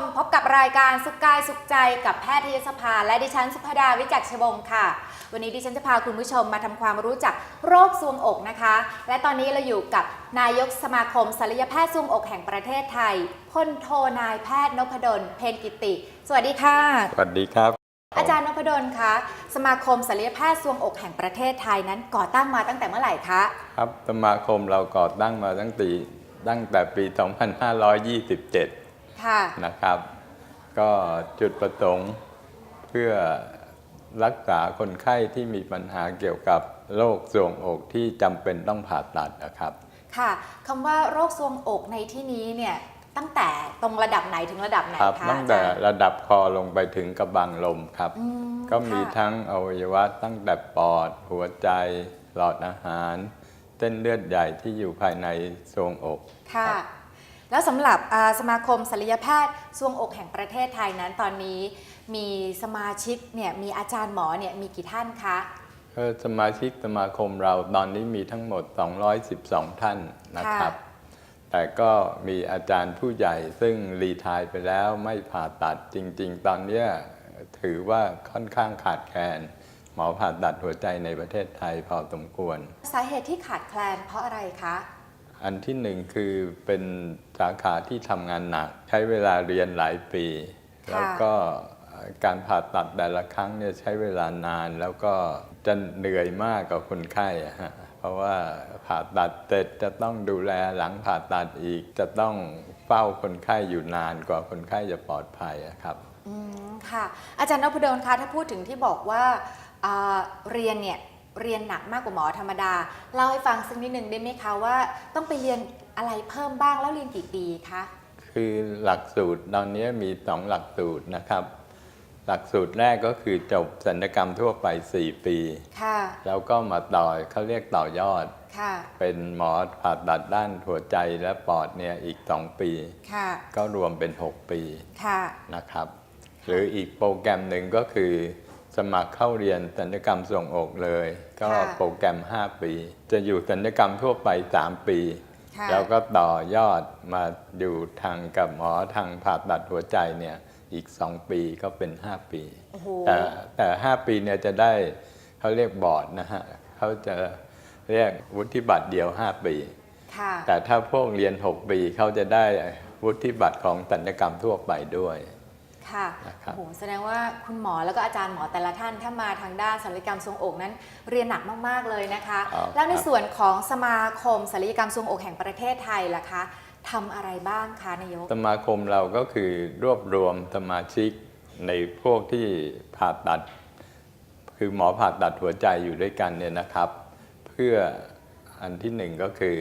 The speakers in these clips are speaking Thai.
ม พบกับรายการสุขกายสุขใจกับแพทยสภา และดิฉันสุภดาวิจักรชบงค่ะ วันนี้ดิฉันจะพาคุณผู้ชมมาทำความรู้จักโรคซวงอกนะคะ และตอนนี้เราอยู่กับนายกสมาคมศัลยแพทย์ซวงอกแห่งประเทศไทยพลโทนายแพทย์นพดลเพนกิติ สวัสดีค่ะ สวัสดีครับอาจารย์นพดลคะสมาคมศัลยแพทย์ซวงอกแห่งประเทศไทยนั้นก่อตั้งมาตั้งแต่เมื่อไหร่คะ ครับสมาคมเราก่อตั้งมาตั้งปีตั้งแต่ปี 2527 ค่ะ นะครับ ก็จุดประสงค์เพื่อรักษาคนไข้ที่มีปัญหาเกี่ยวกับโรคทรวงอกที่จำเป็นต้องผ่าตัดนะครับ ค่ะคำว่าโรคซวงอกในที่นี้เนี่ยตั้งแต่ตรงระดับไหนถึงระดับไหนครับคะตั้งอาแต่จารย์ระดับคอลงไปถึงกระบังลมครับ อืมก็มีค่ะ ทั้งอวัยวะตั้งแต่ปอด หัวใจ หลอดอาหาร เส้นเลือดใหญ่ที่อยู่ภายในทรวงอก ค่ะ แล้วสำหรับอ่าสมาคมศัลยแพทย์ซวงอกแห่งประเทศไทยนั้นตอนนี้มีสมาชิกเนี่ยมีอาจารย์หมอเนี่ยมีกี่ท่านคะเอ่อสมาชิกสมาคมเราตอนนี้มีทั้งหมด 212 ท่านนะครับ แต่ก็มีอาจารย์ผู้ใหญ่ซึ่งรีไทายไปแล้วไม่ผ่าตัดจริง ๆ ตอนเนี้ยถือว่าค่อนข้างขาดแคลนหมอผ่าตัดหัวใจในประเทศไทยพอสมควร สาเหตุที่ขาดแคลนเพราะอะไรคะ อันที่หนึ่งคือเป็นสาขาที่ทำงานหนัก ใช้เวลาเรียนหลายปีค่ะแล้วก็การผ่าตัดแต่ละครั้งเนี่ยใช้เวลานานแล้วก็จะเหนื่อยมากกับคนไข้อะฮะเพราะว่าผ่าตัดเสร็จจะต้องดูแลหลังผ่าตัดอีก จะต้องเฝ้าคนไข้อยู่นานกว่าคนไข้จะปลอดภัยอะครับอืมค่ะ อาจารย์นพดลคะถ้าพูดถึงที่บอกว่าอ่าเรียนเนี่ย เรียนหนักมากกว่าหมอธรรมดา เล่าให้ฟังสักนิดหนึ่งได้ไหมคะว่า ต้องไปเรียนอะไรเพิ่มบ้างแล้วเรียนกี่ปีคะคือหลักสูตรตอนนี้มีสองหลักสูตรนะครับ หลักสูตรแรกก็คือจบศัลยกรรมทั่วไป 4 ปี ค่ะ แล้วก็มาต่อเขาเรียกต่อยอด ค่ะ เป็นหมอผ่าตัดด้านหัวใจและปอดเนี่ยอีก 2 ปี ค่ะ ก็รวมเป็น 6 ปีค่ะ นะครับ หรืออีกโปรแกรมหนึ่งก็คือ สมัครเข้าเรียนศัลยกรรมส่งอกเลย ก็ค่ะโปรแกรม 5 ปี จะอยู่ศัลยกรรมทั่วไป 3 ปีค่ะแล้วก็ต่อยอดมาอยู่ทางกับหมอทางผ่าตัดหัวใจเนี่ยอีก 2 ปีก็เป็น 5 ปีโอ้โหแต่แต่ 5 ปีเนี่ยจะได้เขาเรียกบอร์ดนะฮะเขาจะเรียกวุฒิบัตรเดียว 5 ปีค่ะแต่ถ้าพวกเรียน 6 ปีเขาจะได้วุฒิบัตรของศัลยกรรมทั่วไปด้วย ค่ะนะครับ โอ้โหแสดงว่าคุณหมอแล้วก็อาจารย์หมอแต่ละท่านถ้ามาทางด้านศัลยกรรมทรวงอกนั้น เรียนหนักมาก ๆ เลยนะคะ ครับ แล้วในครับส่วนของสมาคมศัลยกรรมทรวงอกแห่งประเทศไทยล่ะคะทำอะไรบ้างคะนายก สมาคมเราก็คือรวบรวมสมาชิกในพวกที่ผ่าตัด คือหมอผ่าตัดหัวใจอยู่ด้วยกันเนี่ยนะครับ เพื่ออันที่หนึ่งก็คือ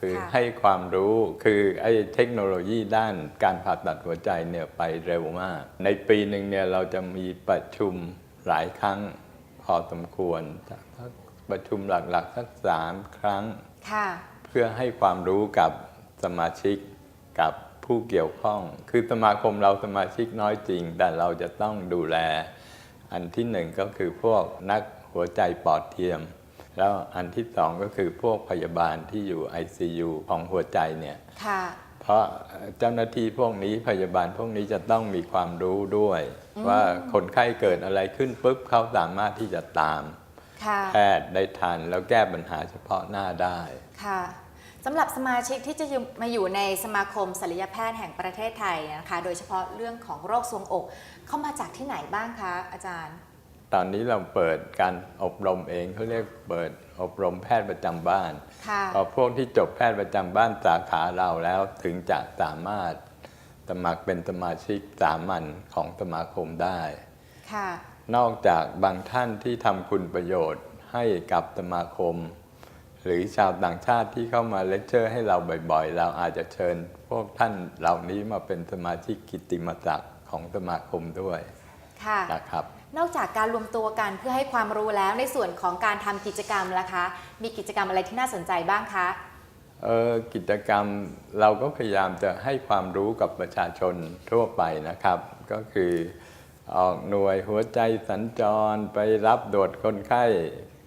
คือค่ะให้ความรู้คือไอ้เทคโนโลยีด้านการผ่าตัดหัวใจเนี่ยไปเร็วมาก ในปีหนึ่งเนี่ยเราจะมีประชุมหลายครั้งพอสมควรสักประชุมหลักๆสักสามครั้งค่ะเพื่อให้ความรู้กับสมาชิกกับผู้เกี่ยวข้อง คือสมาคมเราสมาชิกน้อยจริง แต่เราจะต้องดูแล อันที่หนึ่งก็คือพวกนักหัวใจปอดเทียม แล้วอันที่สองก็คือพวกพยาบาลที่อยู่ ICU ของหัวใจเนี่ยค่ะเพราะเจ้าหน้าที่พวกนี้พยาบาลพวกนี้จะต้องมีความรู้ด้วย ว่าคนไข้เกิดอะไรขึ้นปุ๊บเขาสามารถที่จะตามค่ะแพทย์ได้ทันแล้วแก้ปัญหาเฉพาะหน้าได้ค่ะสำหรับสมาชิกที่จะอยู่มาอยู่ในสมาคมศัลยแพทย์แห่งประเทศไทยนะคะ โดยเฉพาะเรื่องของโรคทรวงอกเข้ามาจากที่ไหนบ้างคะอาจารย์ ตอนนี้เราเปิดการอบรมเองเขาเรียกเปิดอบรมแพทย์ประจำบ้านค่ะพอพวกที่จบแพทย์ประจำบ้านสาขาเราแล้วถึงจะสามารถสมัครเป็นสมาชิกสามัญของสมาคมได้ ค่ะ นอกจากบางท่านที่ทำคุณประโยชน์ให้กับสมาคม หรือชาวต่างชาติที่เข้ามาเลคเชอร์ให้เราบ่อยๆ เราอาจจะเชิญ พวกท่านเหล่านี้มาเป็นสมาชิกกิตติมศักดิ์ของสมาคมด้วยค่ะนะครับ นอกจากการรวมตัวกันเพื่อให้ความรู้แล้วในส่วนของการทำกิจกรรมล่ะคะ มีกิจกรรมอะไรที่น่าสนใจบ้างคะ เออกิจกรรมเราก็พยายามจะให้ความรู้กับประชาชนทั่วไปนะครับ ก็คือออกหน่วยหัวใจสัญจรไปรับตรวจคนไข้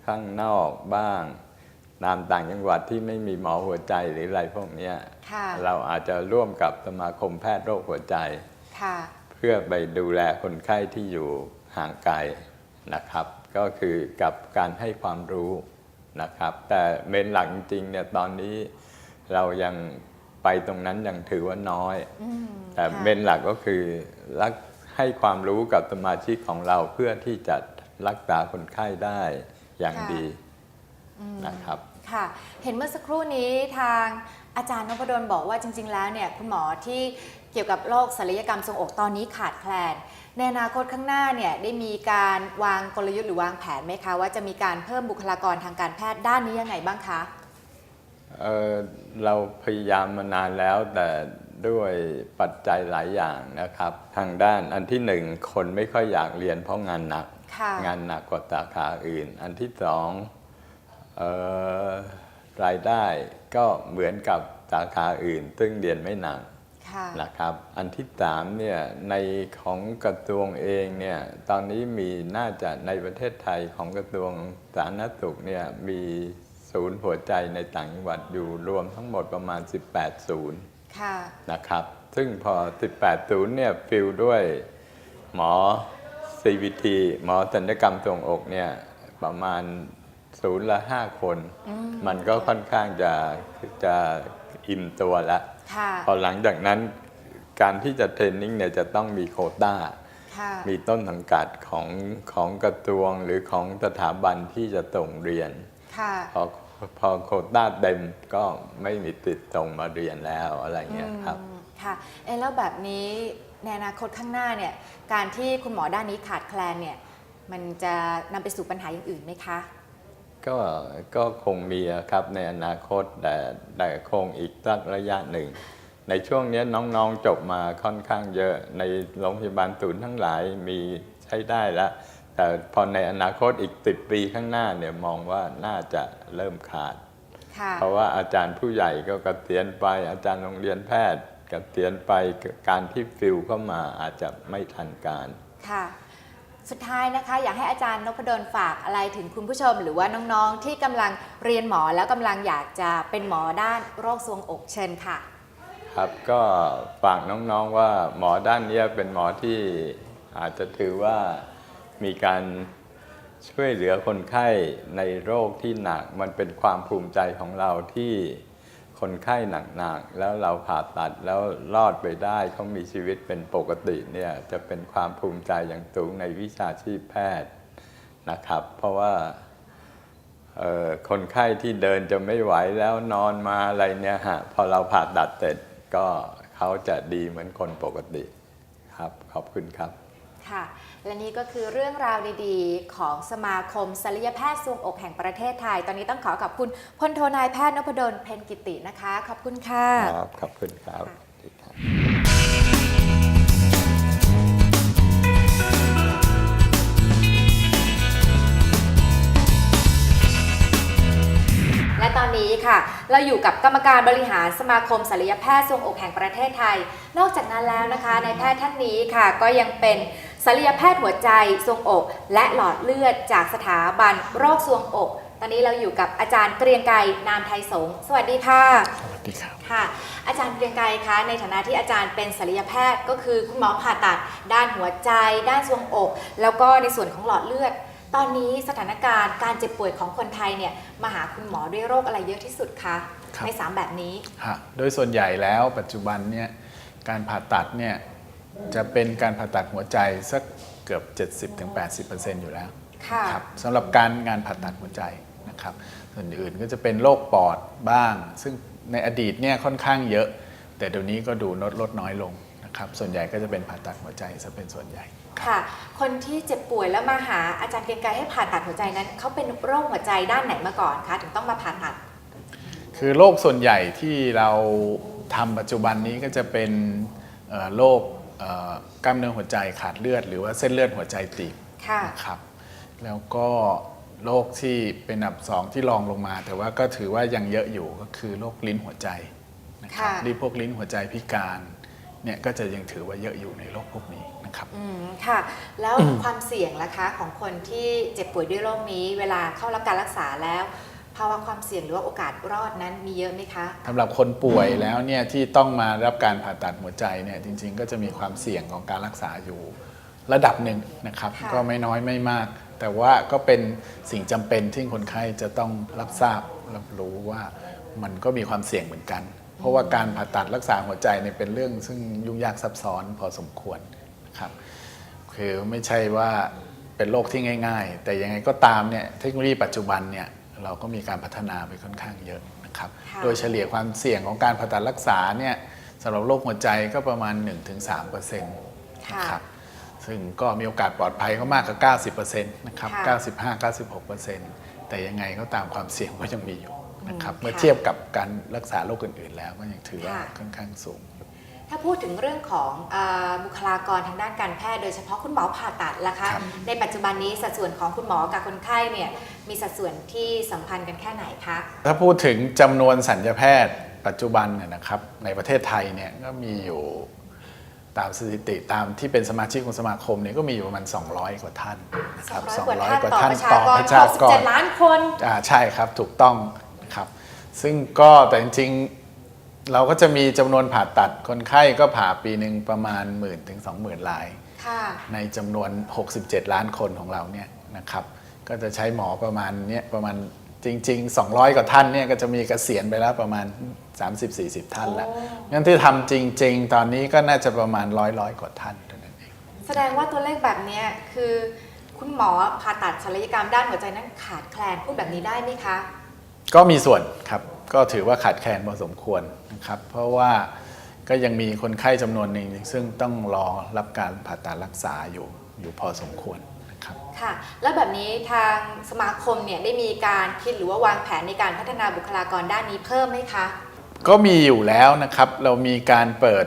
ข้างนอกบ้างตามต่างจังหวัดที่ไม่มีหมอหัวใจหรืออะไรพวกเนี้ยค่ะ เราอาจจะร่วมกับสมาคมแพทย์โรคหัวใจ ค่ะ เพื่อไปดูแลคนไข้ที่อยู่ ห่างไกลนะครับ ก็คือกับการให้ความรู้นะครับ แต่เมนหลักจริงๆเนี่ยตอนนี้เรายังไปตรงนั้นยังถือว่าน้อยอืมแต่ค่ะเมนหลักก็คือรักให้ความรู้กับสมาชิกของเราเพื่อที่จะรักษาคนไข้ได้อย่างค่ะดีอืมนะครับค่ะเห็นเมื่อสักครู่นี้ทางอาจารย์นพดลบอกว่าจริง ๆ แล้วเนี่ยคุณหมอที่เกี่ยวกับโรคศัลยกรรมทรงอกตอนนี้ขาดแคลน ในอนาคตข้างหน้าเนี่ยได้มีการวางกลยุทธ์หรือวางแผนไหมคะว่าจะมีการเพิ่มบุคลากรทางการแพทย์ด้านนี้ยังไงบ้างคะเอ่อเราพยายามมานานแล้วแต่ด้วยปัจจัยหลายอย่างนะครับ ทางด้านอันที่หนึ่งคนไม่ค่อยอยากเรียนเพราะงานหนัก ค่ะ งานหนักกว่าสาขาอื่น อันที่สองเอ่อรายได้ก็เหมือนกับสาขาอื่น ซึ่งเรียนไม่หนักค่ะ นะครับ อันที่สามเนี่ยในของกระทรวงเองเนี่ยตอนนี้มีน่าจะในประเทศไทยของกระทรวงสาธารณสุขเนี่ยมีศูนย์หัวใจในต่างจังหวัดอยู่รวมทั้งหมดประมาณ 18 ศูนย์ค่ะนะครับ ซึ่งพอ 18 ศูนย์เนี่ยฟิลด้วยหมอ CVT หมอศัลยกรรมทรวงอกเนี่ยประมาณศูนย์ละ 5 คนอืมมันก็ค่อนข้างจะจะอิ่มตัวแล้วค่ะ พอหลังจากนั้นการที่จะเทรนนิ่งเนี่ยจะต้องมีโควต้าค่ะมีต้นสังกัดของของกระทรวงหรือของสถาบันที่จะส่งเรียนค่ะพอพอโควต้าเต็มก็ไม่มีติดส่งมาเรียนแล้วอะไรเงี้ยครับอืมค่ะเอะแล้วแบบนี้ในอนาคตข้างหน้าเนี่ยการที่คุณหมอด้านนี้ขาดแคลนเนี่ยมันจะนำไปสู่ปัญหาอย่างอื่นไหมคะ ก็ก็คงมีอะครับในอนาคตแต่แต่คงอีกสักระยะหนึ่ง ในช่วงเนี้ยน้องๆจบมาค่อนข้างเยอะในโรงพยาบาลศูนย์ทั้งหลายมีใช้ได้แล้วแต่พอในอนาคตอีก 10 ปีข้างหน้าเนี่ยมองว่าน่าจะเริ่มขาดค่ะเพราะว่าอาจารย์ผู้ใหญ่ก็เกษียณไปอาจารย์โรงเรียนแพทย์เกษียณไปการที่ฟิลเข้ามาอาจจะไม่ทันการค่ะ สุดท้ายนะคะ อยากให้อาจารย์นพดลฝากอะไรถึงคุณผู้ชม หรือว่าน้องๆ ที่กำลังเรียนหมอแล้วกำลังอยากจะเป็นหมอด้านโรคทรวงอกเชิญค่ะ ครับก็ฝากน้องๆว่าหมอด้านนี้เป็นหมอที่อาจจะถือว่ามีการช่วยเหลือคนไข้ในโรคที่หนักมันเป็นความภูมิใจของเราที่ คนไข้หนักๆแล้วเราผ่าตัดแล้วรอดไปได้เขามีชีวิตเป็นปกติเนี่ยจะเป็นความภูมิใจอย่างสูงในวิชาชีพแพทย์นะครับ เพราะว่าคนไข้ที่เดินจะไม่ไหวแล้วนอนมาอะไรเนี่ยฮะพอเราผ่าตัดเสร็จก็เขาจะดีเหมือนคนปกติครับ ขอบคุณครับค่ะ และนี่ก็คือเรื่องราวดีๆ ของสมาคมศัลยแพทย์ทรวงอกแห่งประเทศไทย ตอนนี้ต้องขอขอบคุณพลโทนายแพทย์นพดลเพนกิตินะคะ ขอบคุณค่ะ ครับ ขอบคุณครับค่ะสวัสดีครับและตอนนี้ค่ะ เราอยู่กับกรรมการบริหารสมาคมศัลยแพทย์ทรวงอกแห่งประเทศไทย นอกจากนั้นแล้วนะคะในแพทย์ท่านนี้ค่ะ ก็ยังเป็น ศัลยแพทย์หัวใจทรวงอก และหลอดเลือดจากสถาบันโรคทรวงอก ตอนนี้เราอยู่กับอาจารย์เกรียงไกรนามไทยสงฆ์สวัสดีค่ะ สวัสดีครับ ค่ะ อาจารย์เกรียงไกรคะ ในฐานะที่อาจารย์เป็นศัลยแพทย์ก็คือคุณหมอผ่าตัด ด้านหัวใจ ด้านทรวงอก แล้วก็ในส่วนของหลอดเลือด ตอนนี้สถานการณ์การเจ็บป่วยของคนไทยเนี่ยมาหาคุณหมอด้วยโรคอะไรเยอะที่สุดคะครับในสามแบบนี้ ฮะโดยส่วนใหญ่แล้วปัจจุบันเนี่ยการผ่าตัดเนี่ย จะเป็นการผ่าตัดหัวใจสักเกือบ 70-80%อยู่แล้วค่ะ ครับสำหรับการงานผ่าตัดหัวใจนะครับ ส่วนอื่นก็จะเป็นโรคปอดบ้าง ซึ่งในอดีตเนี่ยค่อนข้างเยอะ แต่เดี๋ยวนี้ก็ดูลดลดน้อยลงนะครับ ส่วนใหญ่ก็จะเป็นผ่าตัดหัวใจซะเป็นส่วนใหญ่ ค่ะ คนที่เจ็บป่วยแล้วมาหาอาจารย์เกรียงไกรให้ผ่าตัดหัวใจนั้น เขาเป็นโรคหัวใจด้านไหนมาก่อนคะถึงต้องมาผ่าตัด คือโรคส่วนใหญ่ที่เราทำปัจจุบันนี้ก็จะเป็นเอ่อโรคเอ่อ กล้ามเนื้อหัวใจขาดเลือด หรือว่าเส้นเลือดหัวใจตีบค่ะ นะครับแล้วก็โรคที่เป็นอันดับสองที่รองลงมา แต่ว่าก็ถือว่ายังเยอะอยู่ก็คือโรคลิ้นหัวใจนะครับค่ะ ที่พวกลิ้นหัวใจพิการเนี่ยก็จะยังถือว่าเยอะอยู่ในโรคพวกนี้นะครับ อืมค่ะ แล้วความเสี่ยงล่ะคะของคนที่เจ็บป่วยด้วยโรคนี้ เวลาเข้ารับการรักษาแล้วผ ภาวะความเสี่ยงหรือว่าโอกาสรอดนั้นมีเยอะไหมคะสำหรับคนป่วยแล้วเนี่ยที่ต้องมารับการผ่าตัดหัวใจเนี่ยจริง ๆ ก็จะมีความเสี่ยงของการรักษาอยู่ ระดับหนึ่งนะครับ ค่ะ ก็ไม่น้อยไม่มาก แต่ว่าก็เป็นสิ่งจำเป็นที่คนไข้จะต้องรับทราบรับรู้ว่ามันก็มีความเสี่ยงเหมือนกัน เพราะว่าการผ่าตัดรักษาหัวใจเนี่ยเป็นเรื่องซึ่งยุ่งยากซับซ้อนพอสมควรนะครับ คือไม่ใช่ว่าเป็นโรคที่ง่าย ๆ แต่ยังไงก็ตามเนี่ยเทคโนโลยีปัจจุบันเนี่ย เราก็มีการพัฒนาไปค่อนข้างเยอะนะครับค่ะโดยเฉลี่ยความเสี่ยงของการผ่าตัดรักษาเนี่ยสำหรับโรคหัวใจก็ประมาณ 1-3%นะครับซึ่งก็มีโอกาสปลอดภัยก็มากกว่า 90%นะครับค่ะ95-96%แต่ยังไงก็ตามความเสี่ยงก็ยังมีอยู่นะครับอืมเมื่อค่ะเทียบกับการรักษาโรคอื่น ๆ แล้วก็ยังถือว่าค่ะค่อนข้างสูง ถ้าพูดถึงเรื่องของอาบุคลากรทางด้านการแพทย์โดยเฉพาะคุณหมอผ่าตัดล่ะคะครับในปัจจุบันนี้สัดส่วนของคุณหมอกับคนไข้เนี่ยมีสัดส่วนที่สัมพันธ์กันแค่ไหนคะ ถ้าพูดถึงจำนวนสัญญแพทย์ปัจจุบันเนี่ยนะครับในประเทศไทยเนี่ยก็มีอยู่ตามสถิติตามที่เป็นสมาชิกของสมาคมเนี่ยก็มีอยู่ประมาณ 200 กว่าท่านนะครับ200 กว่าท่านต่อประชากรประชากร67ล้านคนอ่าใช่ครับถูกต้องนะครับซึ่งก็แต่จริงๆ เราก็จะมีจำนวนผ่าตัดคนไข้ก็ผ่าปีหนึ่งประมาณ1 0 0 0 0ถึง20,000ราย ค่ะ ในจำนวน 67 ล้านคนของเราเนี่ยนะครับ ก็จะใช้หมอประมาณเนี่ยประมาณจริง ๆ 200 กว่าท่านเนี่ยก็จะมีเกษียณไปแล้วประมาณ 30-40 ท่านแล้วโอ้งั้นที่ทำจริง ๆ ตอนนี้ก็น่าจะประมาณร้อยร้อยกว่าท่านเท่านั้นเอง แสดงว่าตัวเลขแบบเนี้ยคือคุณหมอผ่าตัดศัลยกรรมด้านหัวใจนั้นขาดแคลนพูดแบบนี้ได้ไหมคะ ก็มีส่วนครับ ก็ถือว่าขาดแคลนพอสมควรนะครับ เพราะว่าก็ยังมีคนไข้จำนวนหนึ่งซึ่งต้องรอรับการผ่าตัดรักษาอยู่อยู่พอสมควรนะครับ ค่ะ แล้วแบบนี้ทางสมาคมเนี่ยได้มีการคิดหรือว่าวางแผนในการพัฒนาบุคลากรด้านนี้เพิ่มไหมคะ ก็มีอยู่แล้วนะครับ เรามีการเปิด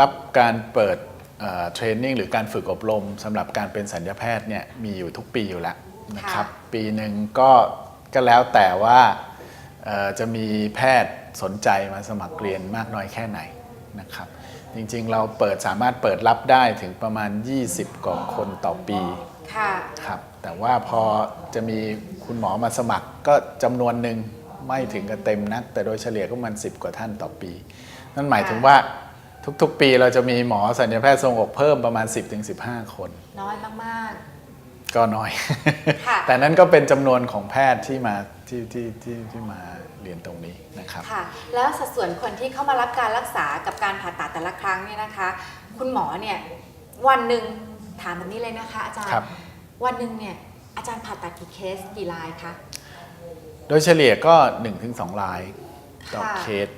รับการเปิดเทรนนิ่งหรือการฝึกอบรมสำหรับการเป็นสัญญาแพทย์เนี่ยมีอยู่ทุกปีอยู่แล้วนะครับ ปีหนึ่งก็ก็แล้วแต่ว่าเอ่อ จะมีแพทย์สนใจมาสมัครเรียนมากน้อยแค่ไหนนะครับ จริงๆเราเปิดสามารถเปิดรับได้ถึงประมาณ 20กว่าคนต่อปีค่ะครับแต่ว่าพอจะมีคุณหมอมาสมัครก็จำนวนหนึ่งไม่ถึงกับเต็มนัก แต่โดยเฉลี่ยก็มัน 10 กว่าท่านต่อปี นั่นหมายถึงว่าทุกๆ ปีเราจะมีหมอสัญญาแพทย์ทรงอกเพิ่มประมาณ 10-15 คน น้อยมาก ก็น้อย ค่ะแต่นั้นก็เป็นจำนวนของแพทย์ที่มาที่ที่ที่ที่มาเรียนตรงนี้นะครับๆค่ะ แล้วสัดส่วนคนที่เข้ามารับการรักษากับการผ่าตัดแต่ละครั้งเนี่ยนะคะ คุณหมอเนี่ยวันหนึ่งถามแบบนี้เลยนะคะอาจารย์ครับ วันหนึ่งเนี่ยอาจารย์ผ่าตัดกี่เคสกี่รายคะ โดยเฉลี่ยก็1-2รายต่อค่ะ เคส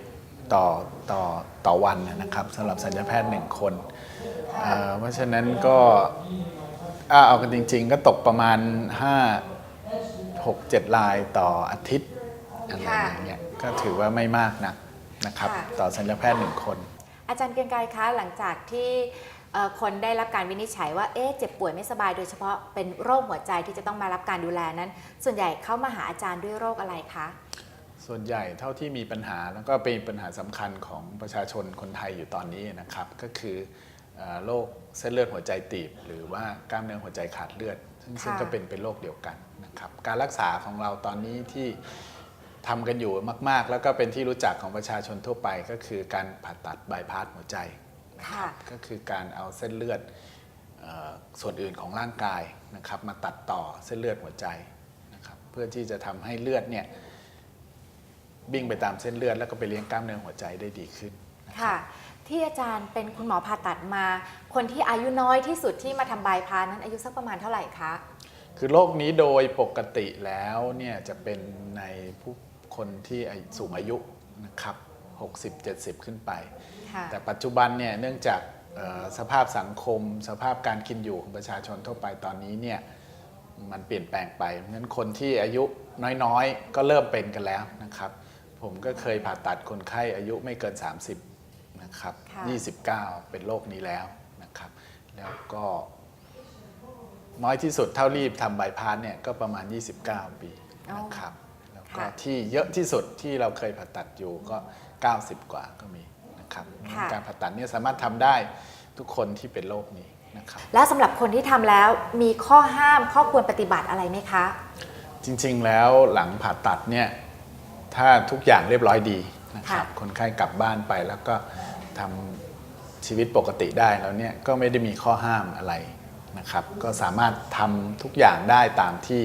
ต่อต่อต่อวันนะครับสำหรับสัญญาแพทย์1คน ค่ะเอ่อเพราะฉะนั้นก็ อ่าเอากันจริง ๆ ก็ตกประมาณ 5 6 7 ลายต่ออาทิตย์อะไรอย่างเงี้ยก็ถือว่าไม่มากนักนะครับ ค่ะ ต่อสัญญาแพทย์หนึ่งคน อาจารย์เกรียงไกรคะหลังจากที่เอ่อคนได้รับการวินิจฉัยว่าเอ๊ะเจ็บป่วยไม่สบายโดยเฉพาะเป็นโรคหัวใจที่จะต้องมารับการดูแลนั้น ส่วนใหญ่เข้ามาหาอาจารย์ด้วยโรคอะไรคะส่วนใหญ่เท่าที่มีปัญหาแล้วก็เป็นปัญหาสำคัญของประชาชนคนไทยอยู่ตอนนี้นะครับ ก็คือเอ่อ โรคเส้นเลือดหัวใจตีบ หรือว่ากล้ามเนื้อหัวใจขาดเลือด ซึ่งซึ่งค่ะก็เป็นเป็นโรคเดียวกันนะครับการรักษาของเราตอนนี้ที่ทำกันอยู่มาก ๆ แล้วก็เป็นที่รู้จักของประชาชนทั่วไปก็คือการผ่าตัดบายพาสหัวใจนะคค่ะรับก็คือการเอาเส้นเลือดเอ่อส่วนอื่นของร่างกายนะครับมาตัดต่อเส้นเลือดหัวใจนะครับเพื่อที่จะทำให้เลือดเนี่ยวิ่งไปตามเส้นเลือดแล้วก็ไปเลี้ยงกล้ามเนื้อหัวใจได้ดีขึ้นค่ะ ที่อาจารย์เป็นคุณหมอผ่าตัดมา คนที่อายุน้อยที่สุดที่มาทำบายพาสนั้นอายุสักประมาณเท่าไหร่คะ คือโรคนี้โดยปกติแล้วเนี่ยจะเป็นในผู้คนที่อายุสูงอายุนะครับ 60-70 ขึ้นไปค่ะแต่ปัจจุบันเนี่ยเนื่องจากเอ่อสภาพสังคม สภาพการกินอยู่ของประชาชนทั่วไปตอนนี้เนี่ยมันเปลี่ยนแปลงไปงั้นคนที่อายุน้อยๆ ก็เริ่มเป็นกันแล้วนะครับ ผมก็เคยผ่าตัดคนไข้อายุไม่เกิน 30 นะครับค่ะ29 เป็นโรคนี้แล้วนะครับ แล้วก็น้อยที่สุดเท่ารีบทำบายพาสเนี่ยก็ประมาณ 29 ปีนะครับ แล้วก็ค่ะที่เยอะที่สุดที่เราเคยผ่าตัดอยู่ก็ 90 กว่าก็มีนะครับค่ะการผ่าตัดเนี่ยสามารถทำได้ทุกคนที่เป็นโรคนี้นะครับ แล้วสำหรับคนที่ทำแล้วมีข้อห้ามข้อควรปฏิบัติอะไรไหมคะจจริงๆแล้วหลังผ่าตัดเนี่ยถ้าทุกอย่างเรียบร้อยดีนะครับค่ะคนไข้กลับบ้านไปแล้วก็ ทำชีวิตปกติได้แล้วเนี่ยก็ไม่ได้มีข้อห้ามอะไรนะครับ ก็สามารถทำทุกอย่างได้ตามที่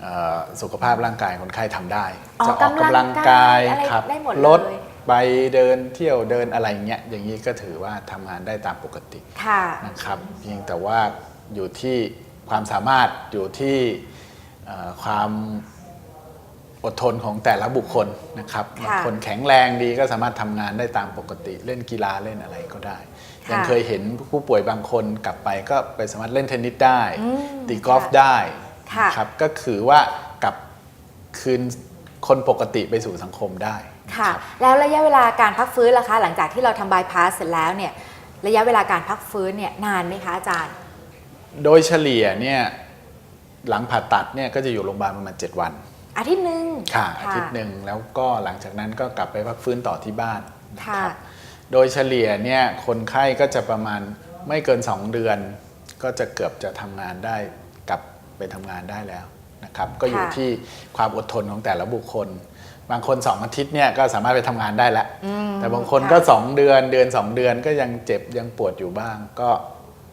เอ่อสุขภาพร่างกายคนไข้ทำได้ออกจะออกกำลังกายอะไรครับได้หมดลดเลยไปเดินเที่ยวเดินอะไรเงี้ยอย่างนี้ก็ถือว่าทำงานได้ตามปกติค่ะนะครับเพียงแต่ว่าอยู่ที่ความสามารถอยู่ที่เอ่อความ อดทนของแต่ละบุคคลนะครับค่ะบางคนแข็งแรงดีก็สามารถทำงานได้ตามปกติเล่นกีฬาเล่นอะไรก็ได้ค่ะยังเคยเห็นผู้ป่วยบางคนกลับไปก็ไปสามารถเล่นเทนนิสได้อืมตีกอล์ฟค่ะได้ค่ะนะครับก็คือว่ากลับคืนคนปกติไปสู่สังคมได้ค่ะรับแล้วระยะเวลาการพักฟื้นล่ะคะ หลังจากที่เราทำบายพาสเสร็จแล้วเนี่ยระยะเวลาการพักฟื้นเนี่ยนานไหมคะอาจารย์ โดยเฉลี่ยเนี่ยหลังผ่าตัดเนี่ยก็จะอยู่โรงพยาบาลประมาณ 7 วัน อาทิตย์หนึ่งค่ะอาทิตย์หนึ่งแล้วก็หลังจากนั้นก็กลับไปพักฟื้นต่อที่บ้านนะค่ะครับโดยเฉลี่ยเนี่ยคนไข้ก็จะประมาณไม่เกิน 2 เดือน ก็จะเกือบจะทำงานได้กลับไปทำงานได้แล้วนะครับก็อยู่ค่ะที่ความอดทนของแต่ละบุคคล บางคน 2 อาทิตย์เนี่ยก็สามารถไปทำงานได้แล้วอืมแต่บางคนค่ะก็ 2 เดือนเดือน 2 เดือนก็ยังเจ็บยังปวดอยู่บ้างก็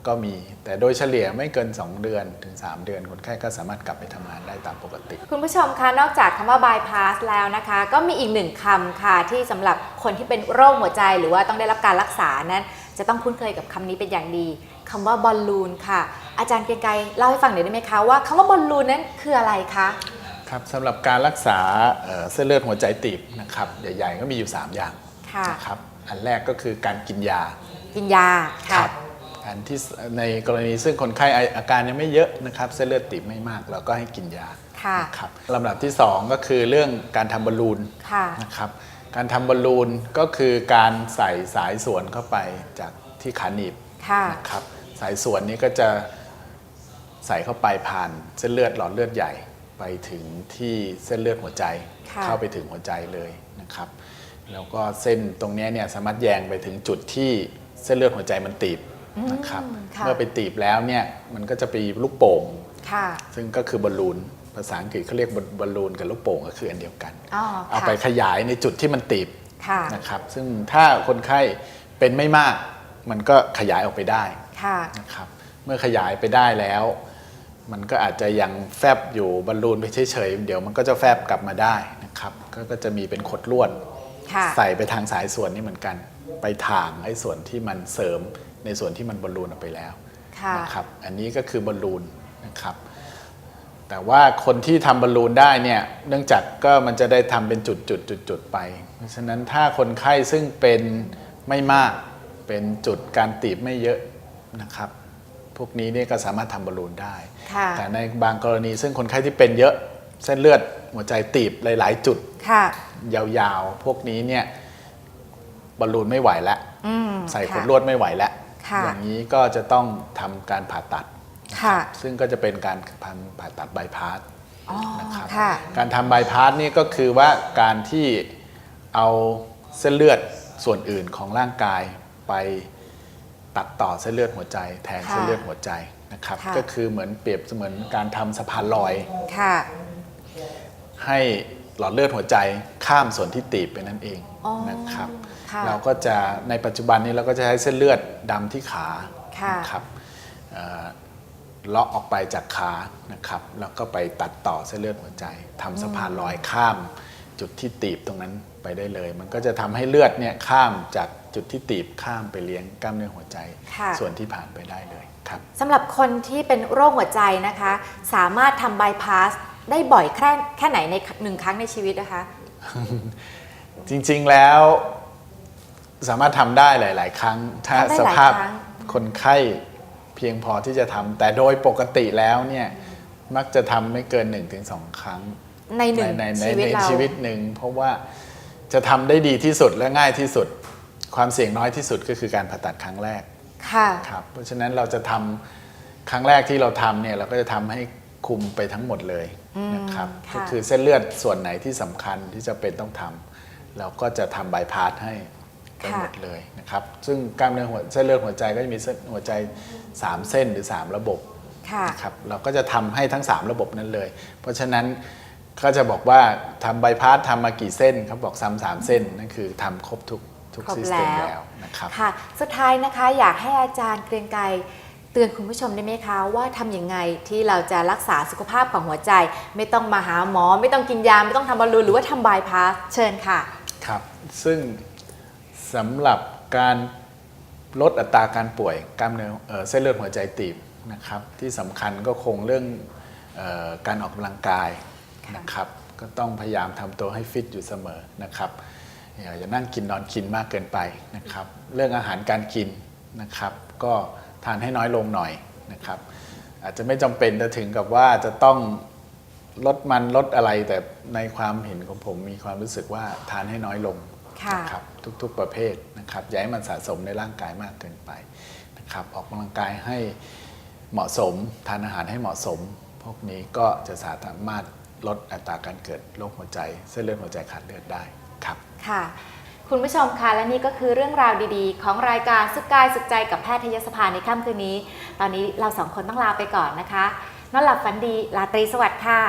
ก็มี แต่โดยเฉลี่ยไม่เกิน 2 เดือนถึง 3 เดือน คนไข้ก็สามารถกลับไปทำงานได้ตามปกติ คุณผู้ชมคะนอกจากคำว่า bypass แล้วนะคะ ก็มีอีกหนึ่งคำค่ะที่สำหรับคนที่เป็นโรคหัวใจหรือว่าต้องได้รับการรักษานั้น จะต้องคุ้นเคยกับคำนี้เป็นอย่างดีคำว่าบอลลูนค่ะ อาจารย์เกรียงไกรเล่าให้ฟังหน่อยได้ไหมคะว่าคำว่าบอลลูนนั้นคืออะไรคะครับสำหรับการรักษาเอ่อเส้นเลือดหัวใจตีบนะครับใหญ่ๆก็มีอยู่ 3 อย่างค่ะนะครับอันแรกก็คือการกินยากินยาค่ะ อันที่สในกรณีซึ่งคนไข้อาอาการยังไม่เยอะนะครับเส้นเลือดตีบไม่มาก เราก็ให้กินยาค่ะนะครับลำดับที่ 2 ก็คือเรื่องการทำบอลลูนค่ะนะครับการทำบอลลูนก็คือการใส่สายส่วนเข้าไปจากที่ขาหนีบค่ะนะครับสายส่วนนี้ก็จะใส่เข้าไปผ่านเส้นเลือดหลอดเลือดใหญ่ไปถึงที่เส้นเลือดหัวใจค่ะเข้าไปถึงหัวใจเลยนะครับแล้วก็เส้นตรงเนี้ยเนี่ยสามารถแยงไปถึงจุดที่เส้นเลือดหัวใจมันตีบ นะครับค่ะ เมื่อไปตีบแล้วเนี่ยมันก็จะไปลูกโป่ง ค่ะ ซึ่งก็คือบอลลูนภาษาอังกฤษเขาเรียกบอลลูนกับลูกโป่งก็คืออันเดียวกัน อ๋อเอาค่ะไปขยายในจุดที่มันตีบค่ะ นะครับ ซึ่งถ้าคนไข้เป็นไม่มาก มันก็ขยายออกไปได้ค่ะ นะครับเมื่อขยายไปได้แล้ว มันก็อาจจะยังแฟบอยู่บอลลูนไปเฉยๆเดี๋ยวมันก็จะแฟบกลับมาได้นะครับก็ก็จะมีเป็นขดลวด ค่ะ ใส่ไปทางสายส่วนนี้เหมือนกัน ไปทางไอ้ส่วนที่มันเสริม ในส่วนที่มันบอลลูนออกไปแล้วค่ะนะครับอันนี้ก็คือบอลลูนนะครับแต่ว่าคนที่ทำบอลลูนได้เนี่ยเนื่องจากก็มันจะได้ทำเป็นจุดจุดจุดจุดๆๆๆไป เพราะฉะนั้นถ้าคนไข้ซึ่งเป็นไม่มากเป็นจุดการตีบไม่เยอะนะครับพวกนี้เนี่ยก็สามารถทำบอลลูนได้ค่ะแต่ในบางกรณีซึ่งคนไข้ที่เป็นเยอะเส้นเลือดหัวใจตีบหลาย ๆ จุดค่ะยาวๆ พวกนี้เนี่ยบอลลูนไม่ไหวแล้วอืมใส่ขค่ะดลวดไม่ไหวแล้วค่ะ อย่างนี้ก็จะต้องทำการผ่าตัดค่ะซึ่งก็จะเป็นการทำผ่าตัดบายพาสอ๋อนะครับค่ะการทำบายพาสนี่ก็คือว่าการที่เอาเส้นเลือดส่วนอื่นของร่างกายไปตัดต่อเส้นเลือดหัวใจ แทนค่ะเส้นเลือดหัวใจนะครับค่ะก็คือเหมือนเปรียบเสมือนการทำสะพานลอยค่ะให้ หลอดเลือดหัวใจข้ามส่วนที่ตีบไปนั่นเองอ๋อนะครับค่ะเราก็จะในปัจจุบันนี้เราก็จะใช้เส้นเลือดดำที่ขาค่ะ นะครับเอ่อเลาะออกไปจากขานะครับ แล้วก็ไปตัดต่อเส้นเลือดหัวใจทำสะพานลอยข้าม จุดที่ตีบตรงนั้นไปได้เลย มันก็จะทำให้เลือดเนี่ยข้ามจากจุดที่ตีบข้ามไปเลี้ยงกล้ามเนื้อหัวใจ ค่ะ ส่วนที่ผ่านไปได้เลยครับ สำหรับคนที่เป็นโรคหัวใจนะคะ สามารถทำบายพาส ได้บ่อยแค่แค่ไหนในหนึ่งครั้งในชีวิตนะคะ จริงๆแล้ว สามารถทำได้หลาย ๆ ครั้ง ถ้าทำได้สหลายภาพครั้ง คนไข้เพียงพอที่จะทำแต่โดยปกติแล้วเนี่ยมักจะทำไม่เกิน1-2ครั้ง ในหนึ่งในในชีวิตในเรา ชีวิตหนึ่งเพราะว่าจะทำได้ดีที่สุดและง่ายที่สุด ความเสี่ยงน้อยที่สุดก็คือการผ่าตัดครั้งแรก ค่ะ ครับเพราะฉะนั้นเราจะทำครั้งแรกที่เราทำเนี่ยเราก็จะทำให้คุมไปทั้งหมดเลย นะครับค่ะ ก็คือเส้นเลือดส่วนไหนที่สำคัญที่จะเป็นต้องทำเราก็จะทำบายพาสให้ไปหมดเลยนะครับ ซึ่งกล้ามเนื้อหัวเส้นเลือดหัวใจก็จะมีเส้นหัวใจ 3 เส้นหรือ 3 ระบบ ค่ะ นะครับเราก็จะทำให้ทั้ง 3 ระบบนั้นเลย เพราะฉะนั้นก็จะบอกว่าทำบายพาสทำมากี่เส้นเขาบอกซ้ำสามเส้น นั่นคือทำครบทุกทุกครบซิสเต็มแล้ว แล้วนะครับ ค่ะ สุดท้ายนะคะอยากให้อาจารย์เกรียงไกร เตือนคุณผู้ชมได้ไหมคะว่าทำยังไงที่เราจะรักษาสุขภาพของหัวใจ ไม่ต้องมาหาหมอ ไม่ต้องกินยา ไม่ต้องทำบอลลูนหรือว่าทำบายพาสเชิญค่ะครับ ซึ่งสำหรับการลดอัตราการป่วยกล้ามเนื้อเอ่อเส้นเลือดหัวใจตีบนะครับ ที่สำคัญก็คงเรื่องเออการออกกำลังกายค่ะนะครับก็ต้องพยายามทำตัวให้ฟิตอยู่เสมอนะครับอย่าอย่านั่งกินนอนกินมากเกินไปนะครับ เรื่องอาหารการกินนะครับ ก็ ทานให้น้อยลงหน่อยนะครับอาจจะไม่จำเป็นจะถึงกับว่าจะต้องลดมันลดอะไรแต่ในความเห็นของผมมีความรู้สึกว่าทานให้น้อยลงค่ะนะครับทุกๆประเภทนะครับอย่าให้มันสะสมในร่างกายมากเกินไปนะครับออกกำลังกายให้เหมาะสมทานอาหารให้เหมาะสม พวกนี้ก็จะสามารถลดอัตราการเกิดโรคหัวใจ เส้นเลือดหัวใจขาดเลือดได้ครับค่ะ คุณผู้ชมคะและนี่ก็คือเรื่องราวดีๆ ของรายการสุขกายสุขใจกับแพทยสภาในค่ำคืนนี้ ตอนนี้เราสองคนต้องลาไปก่อนนะคะนอนหลับฝันดีลาตรีสวัสดิ์ค่ะ